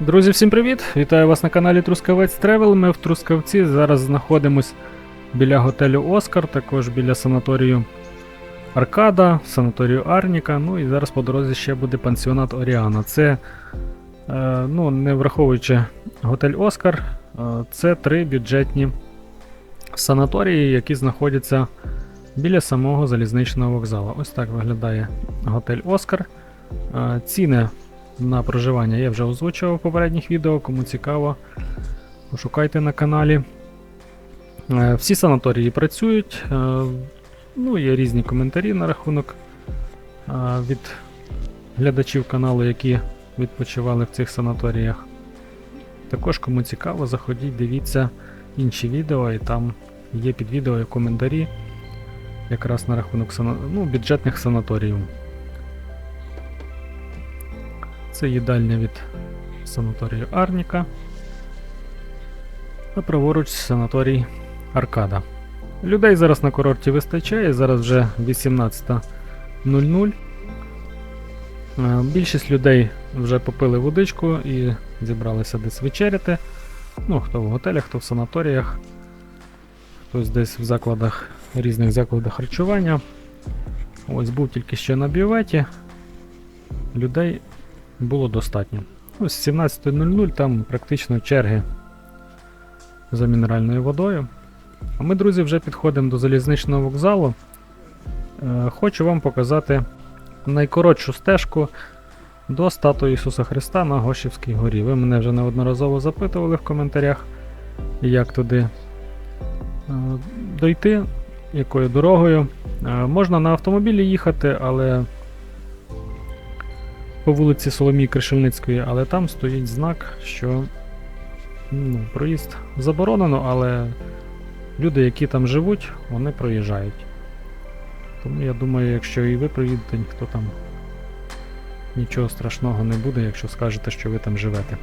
Друзі, всім привіт! Вітаю вас на каналі Трускавець Тревел. Ми в Трускавці. Зараз знаходимось біля готелю Оскар, також біля санаторію Аркада, санаторію Арніка. Ну і зараз по дорозі ще буде пансіонат Оріана. Це, е, ну, не враховуючи готель Оскар, е, це три бюджетні санаторії, які знаходяться біля самого залізничного вокзалу. Ось так виглядає готель Оскар. Е, Ціни на проживання я вже озвучував в попередніх відео, кому цікаво, пошукайте на каналі. Е, Всі санаторії працюють. е, Ну, є різні коментарі на рахунок е, від глядачів каналу, які відпочивали в цих санаторіях. Також, кому цікаво, заходіть, дивіться інші відео, і там є під відео і коментарі якраз на рахунок ну, бюджетних санаторіїв. Це їдальня від санаторію Арніка. А праворуч санаторій Аркада. Людей зараз на курорті вистачає, зараз вже 18.00. Е, Більшість людей вже попили водичку і зібралися десь вечеряти. Ну, хто в готелях, хто в санаторіях, хтось десь в закладах, різних закладах харчування. Ось був тільки ще на бюветі. Людей було достатньо. Ось з 17.00 там практично черги за мінеральною водою. А ми, друзі, вже підходимо до залізничного вокзалу. Е, Хочу вам показати найкоротшу стежку до статуї Ісуса Христа на Гошівській горі. Ви мене вже неодноразово запитували в коментарях, як туди е, дойти, якою дорогою. Е, Можна на автомобілі їхати, але по вулиці Соломії Кришельницької, але там стоїть знак, що ну, проїзд заборонено, але люди, які там живуть, вони проїжджають. Тому я думаю, якщо і ви проїдете, ніхто там нічого страшного не буде, якщо скажете, що ви там живете.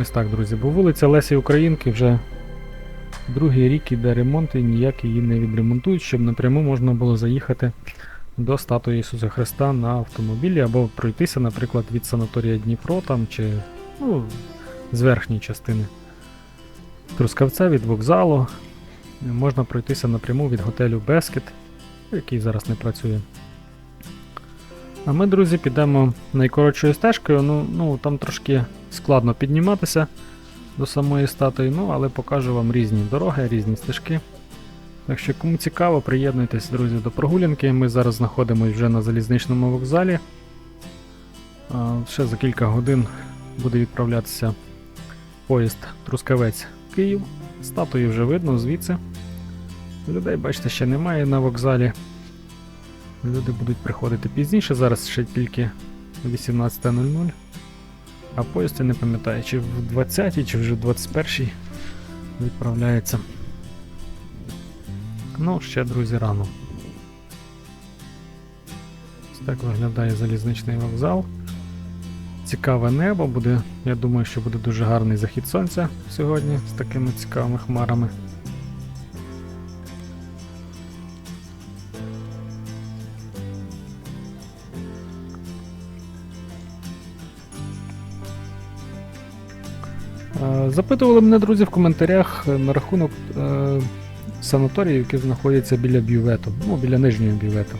Ось так, друзі. Бо вулиця Лесі Українки вже другий рік іде ремонт і ніяк її не відремонтують, щоб напряму можна було заїхати до статуї Ісуса Христа на автомобілі або пройтися, наприклад, від санаторія Дніпро там чи ну, з верхньої частини Трускавця від вокзалу. Можна пройтися напряму від готелю Бескет, який зараз не працює. А ми, друзі, підемо найкоротшою стежкою. Ну, ну там трошки складно підніматися до самої статуї, ну але покажу вам різні дороги, різні стежки. Так що, кому цікаво, приєднуйтесь, друзі, до прогулянки. Ми зараз знаходимося вже на залізничному вокзалі. Ще за кілька годин буде відправлятися поїзд Трускавець Київ. Статуї вже видно звідси. Людей, бачите, ще немає на вокзалі. Люди будуть приходити пізніше, зараз ще тільки 18.00. А поїзд я не пам'ятаю, чи в 20 чи вже в 21 відправляється. Ну, ще, друзі, рано. Ось так виглядає залізничний вокзал. Цікаве небо буде. Я думаю, що буде дуже гарний захід сонця сьогодні з такими цікавими хмарами. Е, Запитували мене друзі в коментарях е, на рахунок санаторіїв, які знаходяться біля бювету, ну, біля нижнього бювету.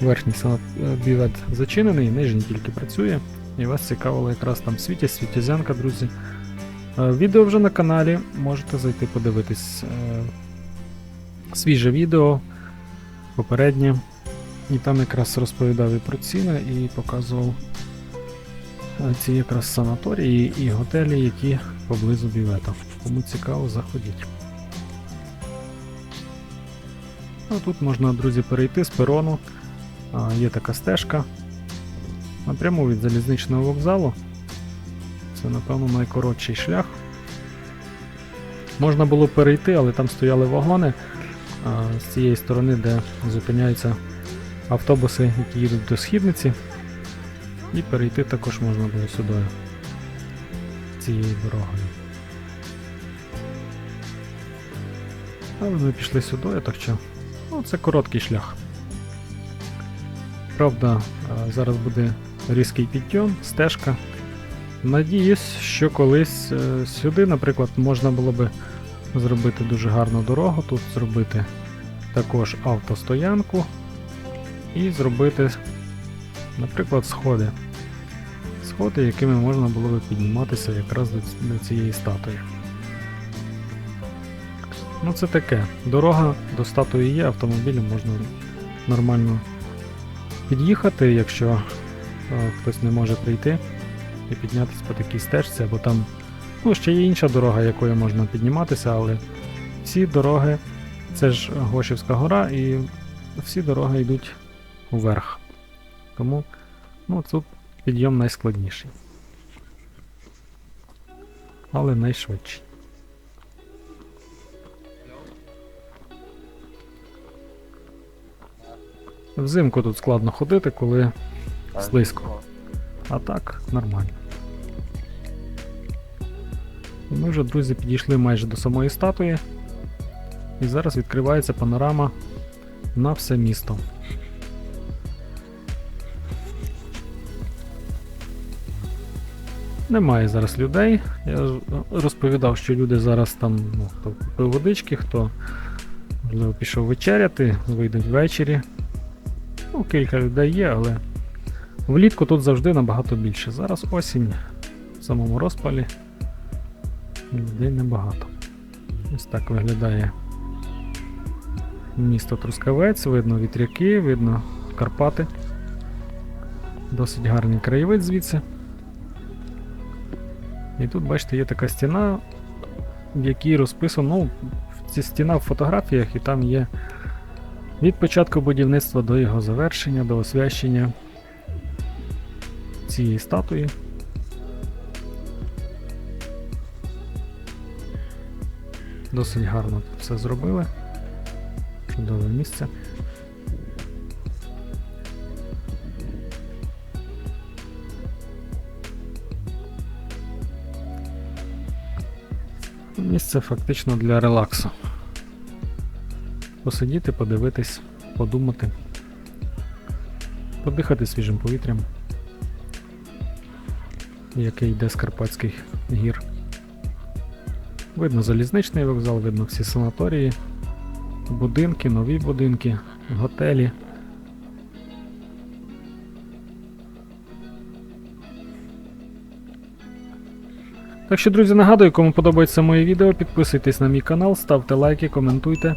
Верхній е, бювет зачинений, нижній тільки працює. І вас цікавило якраз там світі, світязянка, друзі. Е, Відео вже на каналі, можете зайти подивитись. Е, Свіже відео, попереднє. І там якраз розповідав і про ціни, і показував ці якраз санаторії і готелі, які поблизу бювета. Кому цікаво, заходіть. А тут можна, друзі, перейти з перону. Є така стежка. Напряму від залізничного вокзалу. Це, напевно, найкоротший шлях. Можна було перейти, але там стояли вагони з цієї сторони, де зупиняються автобуси, які їдуть до східниці. І перейти також можна було сюди цією дорогою. Але ми пішли сюди, так що ну, це короткий шлях. Правда, зараз буде різкий підйом, стежка. Надіюсь, що колись е, сюди, наприклад, можна було би зробити дуже гарну дорогу, тут зробити також автостоянку і зробити, наприклад, сходи. Сходи, якими можна було би підніматися якраз до цієї статуї. Ну це таке. Дорога до статуї є, автомобілем можна нормально під'їхати, якщо е, хтось не може прийти і піднятися по такій стежці, або там. Ну, ще є інша дорога, якою можна підніматися, але всі дороги, це ж Гошівська гора, і всі дороги йдуть вверх. Тому ну, тут підйом найскладніший. Але найшвидший. Взимку тут складно ходити, коли Слизько. А так, нормально. І Ми вже, друзі, підійшли майже до самої статуї. І зараз відкривається панорама на все місто. Немає зараз людей. Я розповідав, що люди зараз там, ну, хто купив водички, хто можливо пішов вечеряти, вийдуть ввечері. Ну, кілька людей є, але Влітку тут завжди набагато більше. Зараз осінь в самому розпалі. Людей небагато. Ось так виглядає місто Трускавець, видно вітряки, видно Карпати. Досить гарний краєвид звідси. І тут, бачите, є така стіна, в якій розписано, ну, ці стіна в фотографіях, і там є від початку будівництва до його завершення, до освящення цієї статуї. Досить гарно тут все зробили. Чудове місце. Місце фактично для релаксу. Посидіти, подивитись, подумати, подихати свіжим повітрям який йде з Карпатських гір. Видно залізничний вокзал, видно всі санаторії, будинки, нові будинки, готелі. Так що, друзі, нагадую, кому подобається моє відео, підписуйтесь на мій канал, ставте лайки, коментуйте,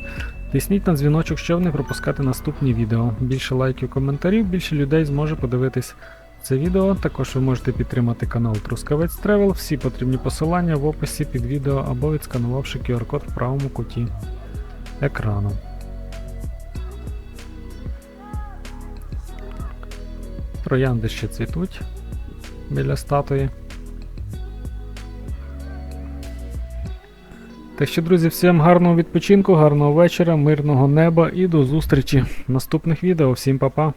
тисніть на дзвіночок, щоб не пропускати наступні відео. Більше лайків, коментарів, більше людей зможе подивитись це відео. Також ви можете підтримати канал Трускавець Тревел. Всі потрібні посилання в описі під відео або відсканувавши QR-код в правому куті екрану. Троянди ще цвітуть біля статуї. Так що, друзі, всім гарного відпочинку, гарного вечора, мирного неба і до зустрічі в наступних відео. Всім па-па!